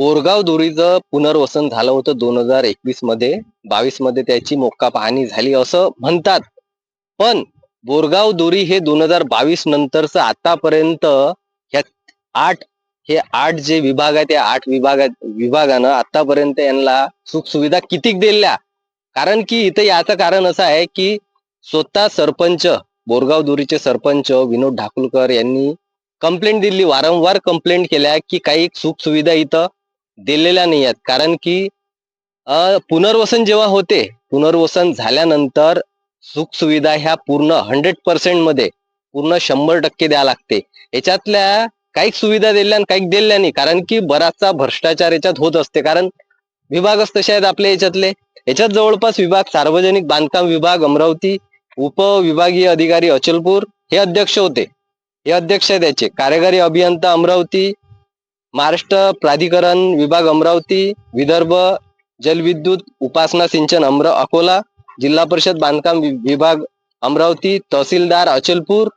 बोरगाव दोरीचं पुनर्वसन झालं होतं दोन हजार एकवीसमध्ये. बावीसमध्ये त्याची मोक्का पाहणी झाली असं म्हणतात. पण बोरगाव दोरी हे दोन हजार बावीस नंतरच आतापर्यंत ह्या आठ हे आठ जे विभाग आहे त्या आठ विभागा विभागानं आतापर्यंत यांना सुखसुविधा कितीक दिल्या? कारण की इथं याचं कारण असं आहे की स्वतः सरपंच बोरगाव दोरीचे सरपंच विनोद ढाकुलकर यांनी कंप्लेंट दिली. वारंवार कंप्लेंट केल्या की काही सुखसुविधा इथं दिलेल्या नाही आहेत. कारण की पुनर्वसन जेव्हा होते पुनर्वसन झाल्यानंतर सुख सुविधा ह्या पूर्ण हंड्रेड पर्सेंटमध्ये पूर्ण शंभर टक्के द्या लागते. याच्यातल्या काही सुविधा दिल्या आणि काही दिल्या नाही. कारण की बराचसा भ्रष्टाचार याच्यात होत असते. कारण विभागच तसे आहेत आपल्या याच्यातले याच्यात जवळपास विभाग सार्वजनिक बांधकाम विभाग अमरावती उपविभागीय अधिकारी अचलपूर हे अध्यक्ष होते. हे अध्यक्ष आहेत याचे. कार्यकारी अभियंता अमरावती महाराष्ट्र प्राधिकरण विभाग अमरावती विदर्भ जलविद्युत उपासना सिंचन अमर अकोला जिल्हा परिषद बांधकाम विभाग अमरावती तहसीलदार अचलपूर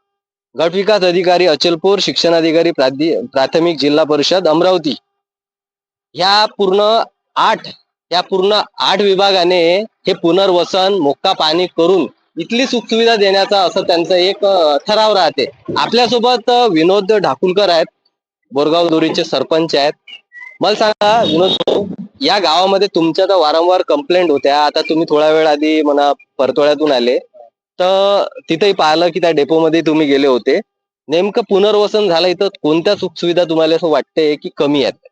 गट विकास अधिकारी अचलपूर शिक्षणाधिकारी प्राधि प्राथमिक जिल्हा परिषद अमरावती. ह्या पूर्ण आठ या पूर्ण आठ विभागाने हे पुनर्वसन मोक्का पाणी करून इथली सुखसुविधा देण्याचा असं त्यांचं एक ठराव राहते. आपल्यासोबत विनोद ढाकुलकर आहेत. बोरगाव दोरीचे सरपंच आहेत. मला सांगा विनोद या गावामध्ये तुमच्या तर वारंवार कंप्लेंट होत्या. आता तुम्ही थोडा वेळ आधी म्हणा परतोळ्यातून आले. तर तिथेही पाहिलं की त्या डेपोमध्ये तुम्ही गेले होते. नेमकं पुनर्वसन झालं इथं कोणत्या सुखसुविधा तुम्हाला असं वाटते की कमी आहेत?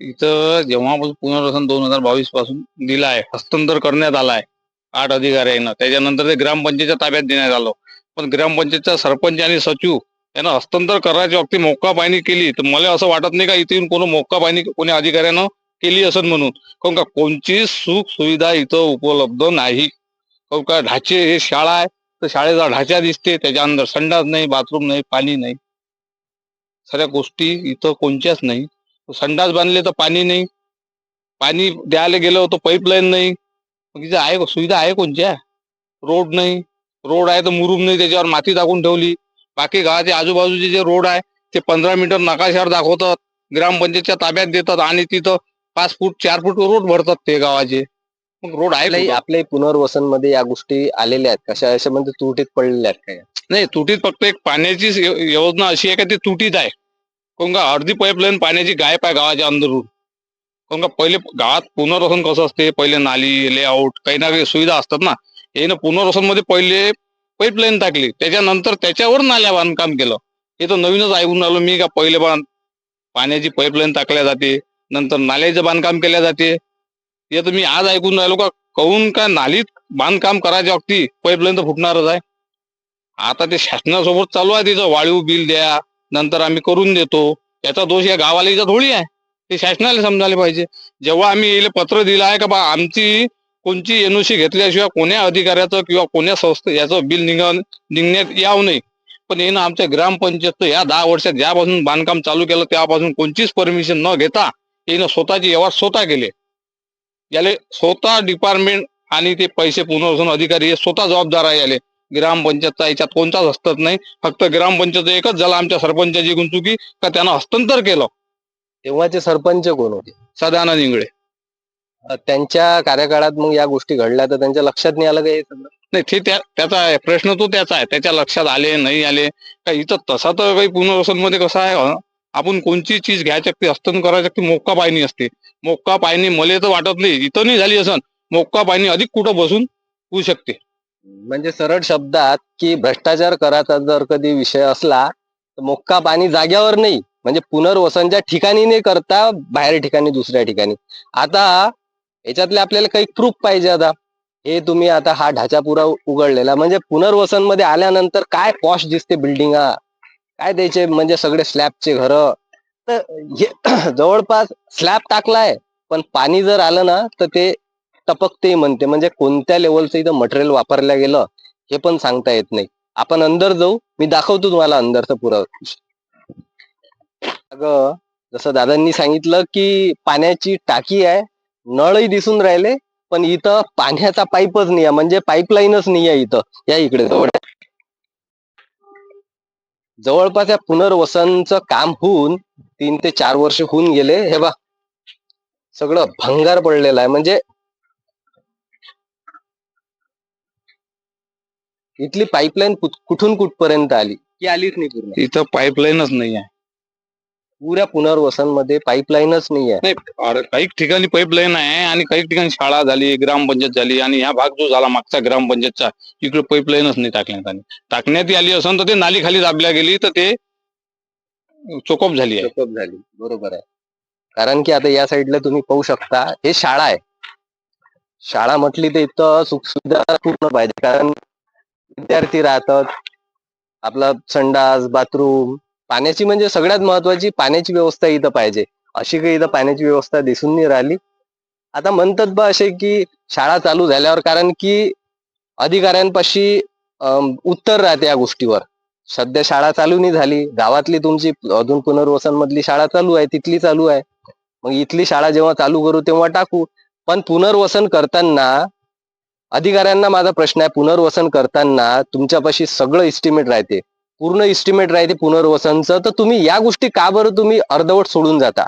इथं जेव्हापासून पुनर्वसन दोन हजार बावीसपासून दिला आहे हस्तांतर करण्यात आला आहे आठ अधिकाऱ्यांना. त्याच्यानंतर ते ग्रामपंचायतच्या ताब्यात देण्यात आलं. पण ग्रामपंचायतचा सरपंच आणि सचिव त्यांना हस्तांतर करायच्या बाबतीत मोक्का पाहणी केली. तर मला असं वाटत नाही का इथे येऊन कोणी मोक्का कोणी अधिकाऱ्यानं केली असं म्हणून. काऊन का कोणची सुख सुविधा इथं उपलब्ध नाही? काऊन का ढाचे हे शाळा आहे तर शाळेचा ढाचा दिसते त्याच्या अंदर संडास नाही बाथरूम नाही पाणी नाही. सगळ्या गोष्टी इथं कोणत्याच नाही. संडास बांधले तर पाणी नाही. पाणी द्यायला गेलं तर पाईपलाईन नाही. मग इथं आहे सुविधा आहे कोणत्या रोड नाही. रोड आहे तर मुरुम नाही त्याच्यावर माती टाकून ठेवली. बाकी गावाचे आजूबाजूचे जे रोड आहे ते पंधरा मीटर नकाशावर दाखवतात. ग्रामपंचायतच्या ताब्यात देतात आणि तिथं पाच फूट चार फूट रोड भरतात ते गावाचे. मग रोड आहे? आपल्याही पुनर्वसनमध्ये या गोष्टी आलेल्या आहेत कशा अशा म्हणजे तुटीत पडलेल्या आहेत काय नाही तुटीत फक्त एक पाण्याची योजना अशी आहे का ती तुटीत आहे. काऊन का अर्धी पाईपलाईन पाण्याची गायब आहे गावाच्या अंदरून. काऊन का पहिले गावात पुनर्वसन कसं असते? पहिले नाली लेआउट काही ना काही सुविधा असतात ना. हे ना पुनर्वसनमध्ये पहिले पाईपलाईन टाकली. त्याच्यानंतर त्याच्यावर नाल्या बांधकाम केलं. हे तर नवीनच ऐकून आलो मी का पहिले बांध. पाण्याची पाईपलाईन टाकल्या जाते. नंतर नाल्याचं बांधकाम केल्या जाते. हे तर मी आज ऐकून राहिलो का कहून का नालीत बांधकाम करायच्या वक्ती पाईपलाईन तर फुटणारच आहे. आता ते शासनासोबत चालू आहे तिचं वाळीव बिल द्या नंतर आम्ही करून देतो. याचा दोष या गावाला इथं थोडी आहे. ते शासनाला समजायला पाहिजे. जेव्हा आम्ही पत्र दिलं आहे का बा आमची कोणची एनओसी घेतल्याशिवाय कोण्या अधिकाऱ्याचं किंवा कोण्या संस्थे याचं बिल निघ निघण्यात यावं नाही पण येणं आमच्या ग्रामपंचायत या दहा वर्षात ज्यापासून बांधकाम चालू केलं तेव्हापासून कोणतीच परमिशन न घेता येणं स्वतःचे व्यवहार स्वतः केले. याले स्वतः डिपार्टमेंट आणि ते पैसे पुनर्वसन अधिकारी हे स्वतः जबाबदार आहे याले. ग्रामपंचायतचा याच्यात कोणताच हस्तक नाही. फक्त ग्रामपंचायत एकच झाला आमच्या सरपंचाची गुंतुकी का त्यानं हस्तांतर केलं. तेव्हाचे सरपंच कोण होते? सदानंद इंगळे. त्यांच्या कार्यकाळात मग या गोष्टी घडल्या तर त्यांच्या लक्षात नाही आलं का हे सगळं? नाही ते त्या त्याचा आहे प्रश्न तो त्याचा आहे. त्याच्या लक्षात आले नाही आले. का इथं तसा तर काही पुनर्वसनमध्ये कसं आहे? आपण कोणची चीज घ्यायची असते हस्तांतर करायची असते मोक्का पाहणी असते? मोक्का पाहणी मले तर वाटत नाही. इथं नाही झाली असं मोक्का पाहणी अधिक कुठं बसून होऊ शकते? म्हणजे सरळ शब्दात की भ्रष्टाचार करायचा जर कधी विषय असला तर मोक्का पाणी जाग्यावर नाही. म्हणजे पुनर्वसनच्या ठिकाणी नाही करता बाहेर ठिकाणी दुसऱ्या ठिकाणी. आता याच्यातले आपल्याला काही प्रूफ पाहिजे आता. हे तुम्ही आता हा ढाचा पुरा उघडलेला. म्हणजे पुनर्वसनमध्ये आल्यानंतर काय पॉश दिसते बिल्डिंग काय त्याचे म्हणजे सगळे स्लॅबचे घर. तर हे जवळपास स्लॅब टाकलाय. पण पाणी जर आलं ना तर ते टपकते म्हणते. म्हणजे कोणत्या लेवलचं इथं मटेरियल वापरलं गेलं हे पण सांगता येत नाही. आपण अंदर जाऊ. मी दाखवतो तुम्हाला अंदरचा पुरा अगं जसं दादांनी सांगितलं की पाण्याची टाकी आहे. नळही दिसून राहिले पण इथं पाण्याचा पाईपच नाही आहे म्हणजे पाईपलाईनच नाही आहे इथं या इकडे जवळ. जवळपास या पुनर्वसनचं काम होऊन तीन ते चार वर्ष होऊन गेले हे बा सगळं भंगार पडलेलं आहे म्हणजे इथली पाईपलाईन कुठून कुठपर्यंत आली? की आलीच नाही पूर्ण. इथं पाईपलाईनच नाही आहे पुऱ्या पुनर्वसनमध्ये पाईपलाईनच नाही आहे नाही अरे काही ठिकाणी पाईपलाईन आहे आणि काही ठिकाणी शाळा झाली ग्रामपंचायत झाली आणि ह्या भाग जो झाला मागचा ग्रामपंचायतचा इकडे पाईपलाईनच नाही टाकण्यात आली. टाकण्यात आली असेल तर ते नाली खाली दाबल्या गेली तर ते चोकअप झाली आहे. Checkup झाली. बरोबर आहे. कारण की आता या साईडला तुम्ही पाहू शकता हे शाळा आहे. शाळा म्हटली तर इथं सुखसुविधा पूर्ण पाहिजे. कारण विद्यार्थी राहतात. आपला संडास बाथरूम पाण्याची म्हणजे सगळ्यात महत्वाची पाण्याची व्यवस्था इथं पाहिजे. अशी काही इथं पाण्याची व्यवस्था दिसून नाही राहिली. आता म्हणतात बा असे की शाळा चालू झाल्यावर कारण की अधिकाऱ्यांपाशी उत्तर राहते या गोष्टीवर. सध्या शाळा चालू नाही झाली. गावातली तुमची अजून पुनर्वसन मधली शाळा चालू आहे तिथली चालू आहे. मग इथली शाळा जेव्हा चालू करू तेव्हा टाकू. पण पुनर्वसन करताना अधिकाऱ्यांना माझा प्रश्न आहे पुनर्वसन करताना तुमच्यापाशी सगळं इस्टिमेट राहते. पूर्ण इस्टिमेट राहते पुनर्वसनचं तर तुम्ही या गोष्टी का बरं तुम्ही अर्धवट सोडून जाता?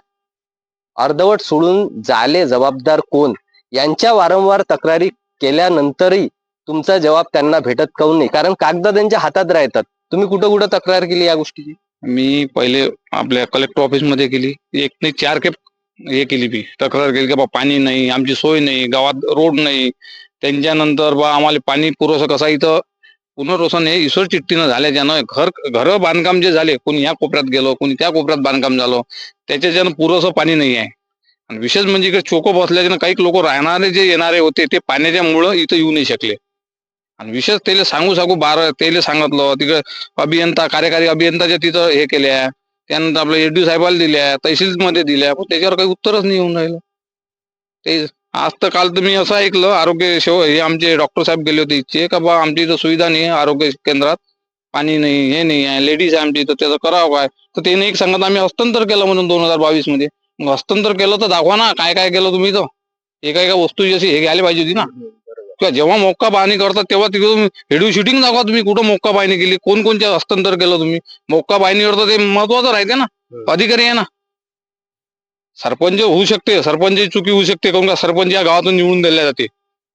अर्धवट सोडून झाले जबाबदार कोण? यांच्या वारंवार तक्रारी केल्यानंतरही तुमचा जबाब त्यांना भेटत काऊन नाही? कारण कागद त्यांच्या हातात राहतात. तुम्ही कुठं कुठं तक्रार केली या गोष्टीची? मी पहिले आपल्या कलेक्टर ऑफिसमध्ये केली. एक नाही चार खेप हे केली मी. तक्रार केली की बा पाणी नाही आमची सोय नाही गावात रोड नाही. त्यांच्यानंतर बा आम्हाला पाणी पुरवठा कसा इथं पुनर्वसन हे ईश्वर चिठ्ठीनं झाल्याच्यानं घर घर बांधकाम जे झाले कोणी या कोपऱ्यात गेलो कोणी त्या कोपऱ्यात बांधकाम झालं त्याच्याच्यानं पुरेसं पाणी नाही आहे. आणि विशेष म्हणजे इकडे चोको बसल्याच्यानं काही लोक राहणारे जे येणारे होते ते पाण्याच्या मुळं इथं येऊ नाही शकले. आणि विशेष त्याला सांगू सांगू बारा त्याला सांगितलं तिकडे अभियंता कार्यकारी अभियंताच्या तिथं हे केल्या. त्यानंतर आपल्या एडीओ साहेबाला दिल्या तहसील मध्ये दिल्या. पण त्याच्यावर काही उत्तरच नाही येऊन राहिलं. ते आज तर काल तर मी असं ऐकलं आरोग्य सेव हे आमचे डॉक्टर साहेब गेले होते इथचे का बा आमच्या इथं सुविधा नाही आरोग्य केंद्रात पाणी नाही हे नाही आहे लेडीज आहे आमच्या इथं त्याचं करावं काय? तर त्याने एक सांगत आम्ही हस्तांतर केलं म्हणून दोन हजार बावीसमध्ये. मग हस्तांतर केलं तर दाखवा ना काय काय केलं तुम्ही इथं एका एका वस्तू जशी हे घ्यायला पाहिजे होती ना. किंवा जेव्हा मोक्का पाहणी करतात तेव्हा तिकडून व्हिडिओ शूटिंग दाखवा तुम्ही कुठं मोक्का पाहणी केली कोण कोणत्या हस्तांतर केलं तुम्ही. मोक्का पाहणी करता ते महत्वाचं राहते ना. अधिकारी आहे ना. सरपंच होऊ शकते सरपंचची चुकी होऊ शकते काऊन का सरपंच या गावातून निवडून दिल्या जाते.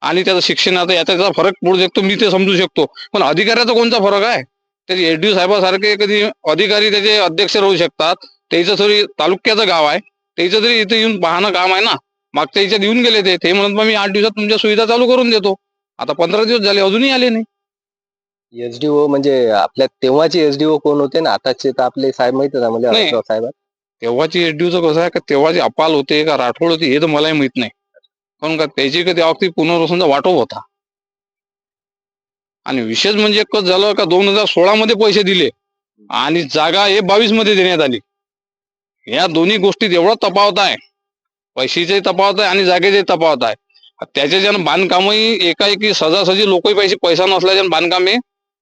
आणि त्याचं शिक्षणाचा याचा फरक पडू शकतो मी ते समजू शकतो. पण अधिकाऱ्याचा कोणता फरक आहे? त्याचे एडीओ साहेबासारखे कधी अधिकारी त्याचे अध्यक्ष राहू शकतात त्याचं तरी तालुक्याचं गाव आहे त्याचं तरी इथे येऊन पाहणं काम आहे ना? मागच्या याच्यात येऊन गेले ते ते म्हणत बा मी आठ दिवसात तुमच्या सुविधा चालू करून देतो. आता पंधरा दिवस झाले अजूनही आले नाही. एसडीओ म्हणजे आपल्या तेव्हाचे एसडीओ कोण होते ना? आताचे तर आपले साहेब माहीत. राठोड साहेब. तेव्हाची एडीओचं कसं आहे का तेव्हाची अपाल होते का राठोड होती हे तर मलाही माहीत नाही. कारण का त्याची का त्या बाबतीत पुनर्वसनचा वाटप होता. आणि विशेष म्हणजे कसं झालं का दोन हजार सोळा मध्ये पैसे दिले. आणि जागा हे बावीसमध्ये देण्यात आली. या दोन्ही गोष्टीत एवढा तफावत आहे. पैशाचे तफावत आहे आणि जागेचे तफावत आहे. त्याच्याच्यानं बांधकामही एकाएकी सजासजी लोकही पैसे पैसा नसल्याच्या बांधकाम हे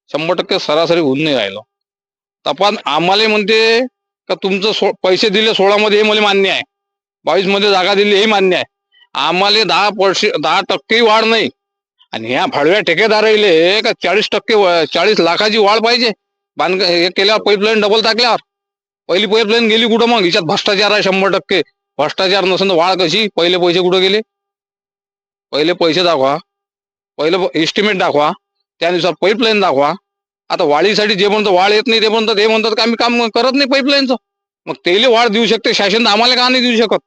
शंभर टक्के सरासरी होऊन नाही राहिलं. तपास आम्हाला म्हणते का तुमचं सो पैसे दिले सोळा मध्ये हे मला मान्य आहे. बावीसमध्ये जागा दिली हे मान्य आहे. आम्हाला दहा पर्से दहा टक्के वाढ नाही. आणि ह्या भडव्या ठेकेदाराले का चाळीस टक्के व- चाळीस लाखाची वाढ पाहिजे. बांधका हे केल्यावर पाईपलाईन डबल टाकल्यावर. पहिली पाईपलाईन गेली कुठं मग? हिच्यात भ्रष्टाचार आहे शंभर टक्के. भ्रष्टाचार नसेल तर वाढ कशी? पहिले पैसे कुठं गेले? पहिले पैसे दाखवा. पहिलं एस्टिमेट दाखवा. त्यानुसार पाईपलाईन दाखवा. आता वाढीसाठी जे म्हणतो वाढ येत नाही ते म्हणतात हे म्हणतात का आम्ही काम करत नाही पाईपलाईनचं मग तेले वाढ देऊ शकते शासन तर आम्हाला का नाही देऊ शकत?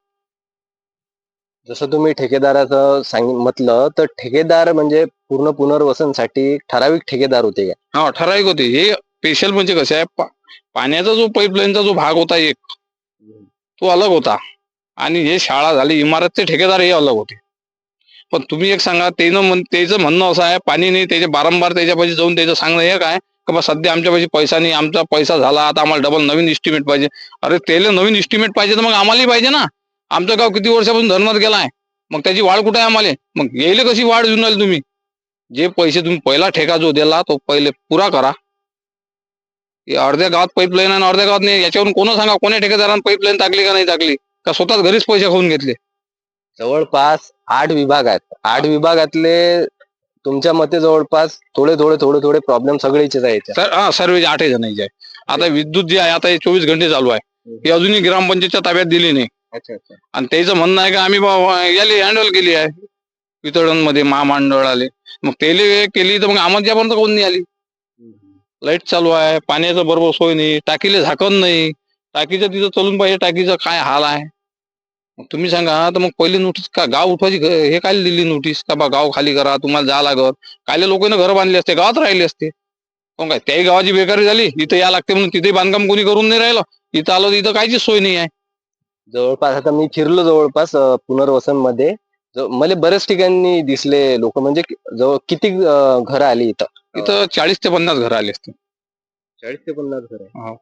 जसं तुम्ही ठेकेदाराचं सांग म्हटलं तर ठेकेदार म्हणजे पूर्ण पुनर्वसनसाठी ठराविक ठेकेदार होते का? हा ठराविक होते. हे स्पेशल म्हणजे कसं आहे पा- पाण्याचा जो पाईपलाईनचा जो भाग होता एक तो अलग होता. आणि हे शाळा झाली इमारतचे ठेकेदार हे अलग होते. पण तुम्ही एक सांगा त्यानं म्हण त्याचं म्हणणं असं आहे पाणी नाही त्याचे बारंबार त्याच्यापाशी जाऊन त्याचं सांगणं हे काय? बा सध्या आमच्यापाशी पैसा नाही आमचा पैसा झाला आता आम्हाला डबल नवीन इस्टिमेट पाहिजे. अरे त्याला नवीन इस्टिमेट पाहिजे तर मग आम्हालाही पाहिजे ना. आमचं गाव किती वर्षापासून धरणात आहे मग त्याची वाढ कुठे आहे आम्हाला? मग येईल कशी वाढ देऊन आली तुम्ही? जे पैसे तुम्ही पहिला ठेका जो दिला तो पहिले पुरा करा. अर्ध्या गावात पाईपलाईन आणि अर्ध्या गावात नाही याच्यावरून कोण सांगा कोण्या ठेकेदारांना पाईपलाईन टाकली का नाही टाकली? का स्वतःच घरीच पैसे खाऊन घेतले? जवळपास आठ विभाग आहेत. आठ विभागातले तुमच्या मते जवळपास थोडे थोडे थोडे थोडे प्रॉब्लेम सगळेच आहे याच्यात. तर हा सर्व आठही जणांचे आहे आता विद्युत जे आहे आता हे चोवीस घंटे चालू आहे. हे अजूनही ग्रामपंचायतच्या ताब्यात दिली नाही. अच्छा अच्छा. आणि त्याचं म्हणणं आहे का आम्ही याले हँडल केली आहे. वितरणमध्ये महामंडळ आले. मग तेले केली तर मग आमच्यापर्यंत कोण नाही आली? लाइट चालू आहे पाण्याचं बरोबर सोय नाही टाकीले झाकण नाही. टाकीचं तिथं चलून पाहिजे टाकीचं काय हाल आहे? तुम्ही सांगा तर मग पहिली नोटीस का गाव उठवायची हे काय दिली नोटीस? का बा गाव खाली करा तुम्हाला जा लागत कायले लोकांना घर बांधले असते गावात राहिले असते. काय त्याही गावाची बेकारी झाली इथं या लागते म्हणून तिथे बांधकाम कोणी करून नाही राहिलं. इथं आलं इथं कायचीच सोय नाही आहे. जवळपास आता मी फिरलो जवळपास पुनर्वसनमध्ये मला बऱ्याच ठिकाणी दिसले लोक म्हणजे जवळ किती घरं आली इथं? इथं चाळीस ते पन्नास घर आले असते चाळीस ते पन्नास घर. हो.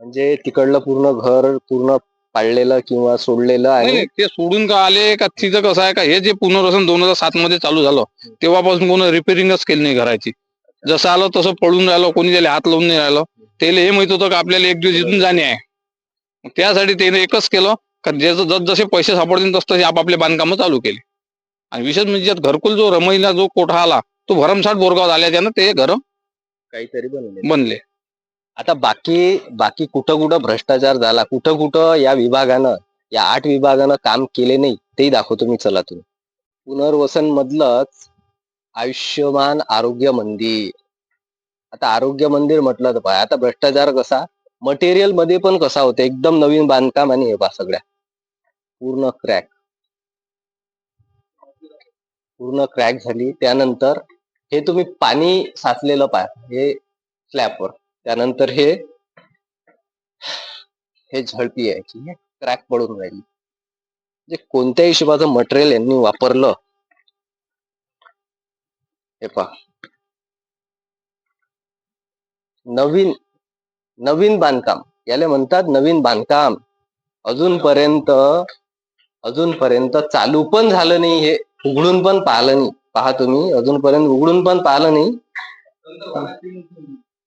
म्हणजे तिकडलं पूर्ण घर पूर्ण पाडलेलं किंवा सोडलेलं नाही, ते सोडून का आले? का तिथं कसं आहे? का हे जे पुनर्वसन दोन हजार सात मध्ये चालू झालं तेव्हापासून कोणी रिपेरिंगच केली नाही घराची. जसं आलं तसं पळून राहिलं कोणी त्याला हात लावून नाही राहिलं. त्याला हे माहीत होतं का आपल्याला एक दिवस इथून जाणे आहे. मग त्यासाठी त्याने एकच केलं का ज्याचं जस जसे पैसे सापडतील तस तसे आपापले बांधकामं चालू केले. आणि विशेष म्हणजे यात घरकुल जो रमईला जो कोठा आला तो भरमसाठ बोरगाव आल्याच्यानं ते घर काहीतरी बनवले बनले. आता बाकी बाकी कुठं कुठं भ्रष्टाचार झाला कुठं कुठं या विभागानं या आठ विभागानं काम केले नाही तेही दाखवतो मी चला तुम्ही. पुनर्वसन मधलंच आयुष्यमान आरोग्य मंदिर. आता आरोग्य मंदिर म्हटलं तर पाय आता भ्रष्टाचार कसा? मटेरियलमध्ये पण कसा होता? एकदम नवीन बांधकाम आणि हे बा सगळ्या. पूर्ण क्रॅक. पूर्ण क्रॅक झाली. त्यानंतर हे तुम्ही पाणी साचलेलं पाय हे स्लॅबवर. त्यानंतर हे हे झळपी आहे की क्रॅक पडून राहिली. म्हणजे कोणत्या हिशोबाचं मटेरियल यांनी वापरलं हे पहा. नवीन नवीन बांधकाम. याला म्हणतात नवीन बांधकाम. अजूनपर्यंत अजूनपर्यंत चालू पण झालं नाही हे उघडून पण पाहिलं नाही. पहा तुम्ही अजूनपर्यंत उघडून पण पाहिलं नाही.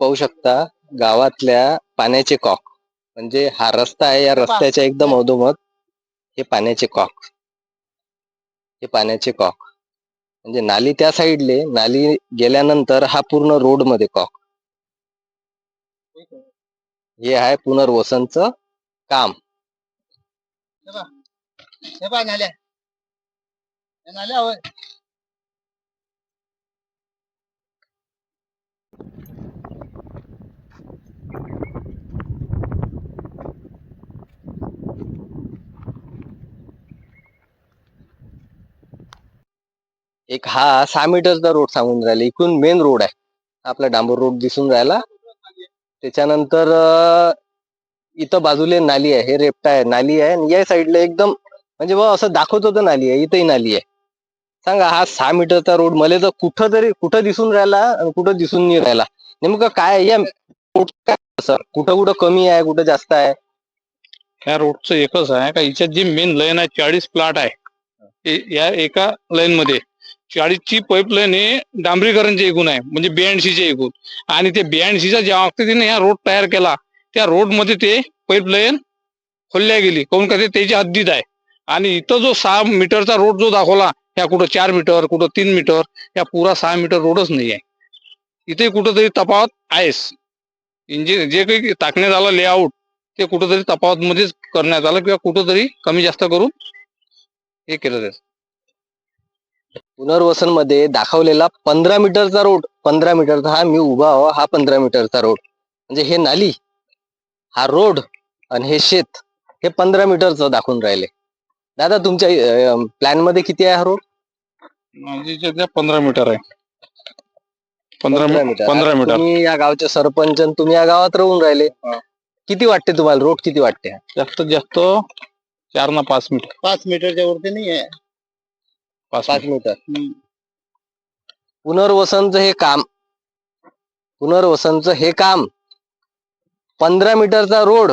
पाहू शकता गावातल्या पाण्याचे कॉक. म्हणजे हा रस्ता आहे या रस्त्याच्या एकदम अधोमध हे पाण्याचे कॉक. हे पाण्याचे कॉक. म्हणजे नाली त्या साईडले नाली गेल्यानंतर हा पूर्ण रोडमध्ये कॉक. हे आहे पुनर्वसनचं काम. हे पहा नाल्या. हे नाल्या होय. एक हा सहा मीटरचा रोड सांगून राहिला. इकडून मेन रोड आहे. आपला डांबर रोड दिसून राहिला. त्याच्यानंतर इथं बाजूला नाली आहे हे रेपटा आहे नाली आहे आणि या साईडला एकदम म्हणजे बा असं दाखवत होतं नाली आहे इथंही नाली आहे. सांगा हा सहा मीटरचा रोड मला तर कुठं तरी कुठं दिसून राहिला आणि कुठं दिसून नाही राहिला. नेमकं काय या सर? कुठं कुठं कमी आहे कुठं जास्त आहे? ह्या रोडचं एकच आहे का याच्यात जी मेन लाईन आहे चाळीस प्लॉट आहे. या एका लाईन मध्ये चाळीसची पाईपलाईन हे डांबरीकरणच्या एकूण आहे म्हणजे ब्याऐंशीच्या एकूण. आणि ते ब्याऐंशीच्या ज्या तिने हा रोड तयार केला त्या रोडमध्ये ते पाईपलाईन खोलल्या गेली. काऊन का ते त्याची हद्दीत आहे. आणि इथं जो सहा मीटरचा रोड जो दाखवला ह्या कुठं चार मीटर कुठं तीन मीटर या पुरा सहा मीटर रोडच नाही आहे इथे कुठंतरी तपावत आहेस इंजिन म्हणजे जे काही टाकण्यात आलं लेआउट ते कुठंतरी तपावत मध्येच करण्यात आलं किंवा कुठंतरी कमी जास्त करून हे केलं जातं पुनर्वसनमध्ये दाखवलेला पंधरा मीटरचा रोड पंधरा मीटरचा हा मी उभा हवा हा पंधरा मीटरचा रोड म्हणजे हे नाली हा रोड आणि हे शेत हे पंधरा मीटरचं दाखवून राहिले. दादा तुमच्या प्लॅनमध्ये किती आहे हा रोड? माझी सध्या पंधरा मीटर आहे. पंधरा मी- मीटर. तुम्ही या गावचे सरपंच आणि तुम्ही या गावात राहून राहिले. किती वाटते तुम्हाला? रोड किती वाटते? जास्तीत जास्त चार ना पाच मीटर. पाच मीटरच्या वरती नाही आहे. पाच. मीटर. पुनर्वसनचं हे काम पुनर्वसनचं हे काम पंधरा मीटरचा रोड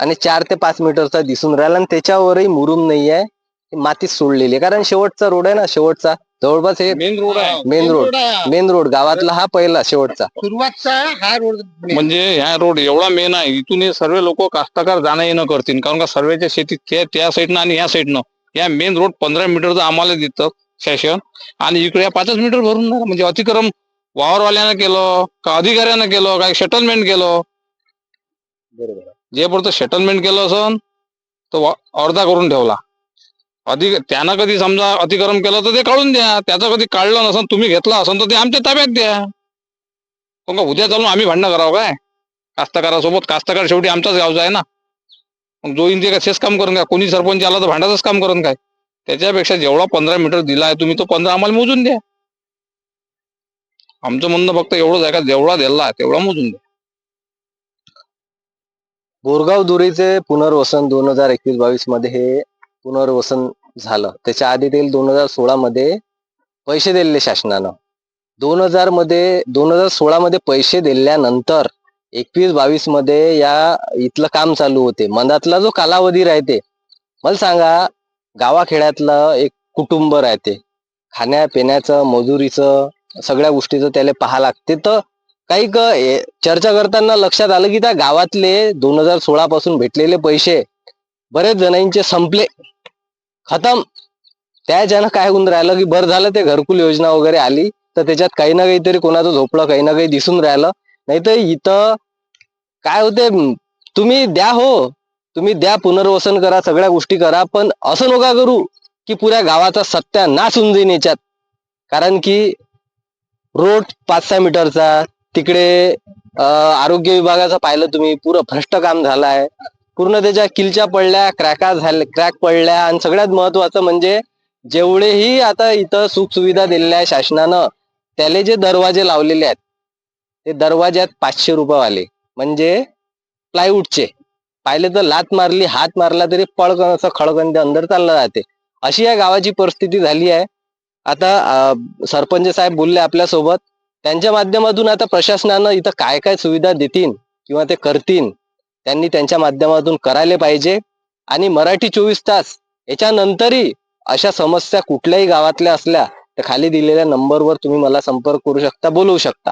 आणि चार ते पाच मीटरचा दिसून राहिला. आणि त्याच्यावरही मुरुम नाही आहे. मातीच सोडलेली आहे. कारण शेवटचा रोड आहे ना शेवटचा. जवळपास हे मेन रोड आहे. मेन रोड मेन रोड गावातला हा पहिला शेवटचा. सुरुवातचा हा रोड म्हणजे ह्या रोड एवढा मेन आहे. इथून हे सर्व लोक कास्तकार जाणं येणं करतील. कारण का सर्वेच्या शेतीत त्या त्या साईडनं आणि ह्या साईडनं या मेन रोड पंधरा मीटरचं आम्हाला देतं शासन. आणि इकडे या पाचच मीटर भरून. म्हणजे अतिक्रम वावरवाल्यानं केलं का अधिकाऱ्यानं केलं काय सेटलमेंट केलं जे पुरतं सेटलमेंट केलं असन तो अर्धा करून ठेवला. अधिक त्यानं कधी समजा अतिक्रम केलं तर ते काढून द्या. त्याचं कधी काढलं नसन तुम्ही घेतलं असन तर ते आमच्या ताब्यात द्या. मग उद्या चालून आम्ही भांडणं करावं काय? कास्तकारासोबत कास्तकार शेवटी आमचाच गावचा आहे ना. मग जो येईन ते काय तेच काम करून काय कोणी सरपंच आला तर भांडाचंच काम करून काय? त्याच्यापेक्षा जेवढा पंधरा मीटर दिला आहे तुम्ही तो पंधरा आम्हाला मोजून द्या. आमचं म्हणणं फक्त एवढंच आहे का? जेवढा दिला तेवढा मोजून द्या. बोरगाव दुरीचे पुनर्वसन दोन हजार एकवीस बावीसमध्ये हे पुनर्वसन झालं. त्याच्या आधी ते दोन हजार सोळा मध्ये पैसे दिलेले शासनानं. दोन हजारमध्ये दोन हजार सोळा मध्ये पैसे दिल्यानंतर एकवीस बावीसमध्ये या इथलं काम चालू होते. मधातला जो कालावधी राहते मला सांगा गावाखेड्यातलं एक कुटुंब राहते. खाण्यापिण्याचं मजुरीचं सगळ्या गोष्टीचं त्याला पाहा लागते. तर काही क- चर्चा करताना लक्षात आलं की त्या गावातले दोन हजार सोळा पासून भेटलेले पैसे बरेच जणांचे संपले. खतम. त्या ज्यानं काय होऊन राहिलं की बरं झालं ते घरकुल योजना वगैरे आली तर त्याच्यात काही ना काहीतरी कोणाचं झोपलं काही ना काही दिसून राहिलं. नाही तर इथं काय होते तुम्ही द्या हो तुम्ही द्या पुनर्वसन करा सगळ्या गोष्टी करा पण असं नका करू की पुऱ्या गावाचा सत्यानाश होऊन जाईन याच्यात. कारण की रोड पाच सहा मीटरचा तिकडे आरोग्य विभागाचं पाहिलं तुम्ही पुरं भ्रष्ट काम झालंय. पूर्ण त्याच्या किलच्या पडल्या क्रॅका झाल्या क्रॅक पडल्या आणि सगळ्यात महत्वाचं म्हणजे जेवढेही आता इथं सुखसुविधा दिलेल्या आहे शासनानं त्याले जे दरवाजे लावलेले आहेत ते दरवाज्यात पाचशे रुपयावाले. म्हणजे प्लायवूडचे. पाहिले तर लात मारली हात मारला तरी पळकन असं खळकन ते अंदर चाललं जाते. अशी या गावाची परिस्थिती झाली आहे. आता सरपंच साहेब बोलले आपल्यासोबत त्यांच्या माध्यमातून आता प्रशासनानं इथं काय काय सुविधा देतील किंवा ते करतील त्यांनी त्यांच्या माध्यमातून करायला पाहिजे. आणि मराठी चोवीस तास याच्यानंतरही अशा समस्या कुठल्याही गावातल्या असल्या तर खाली दिलेल्या नंबरवर तुम्ही मला संपर्क करू शकता बोलवू शकता.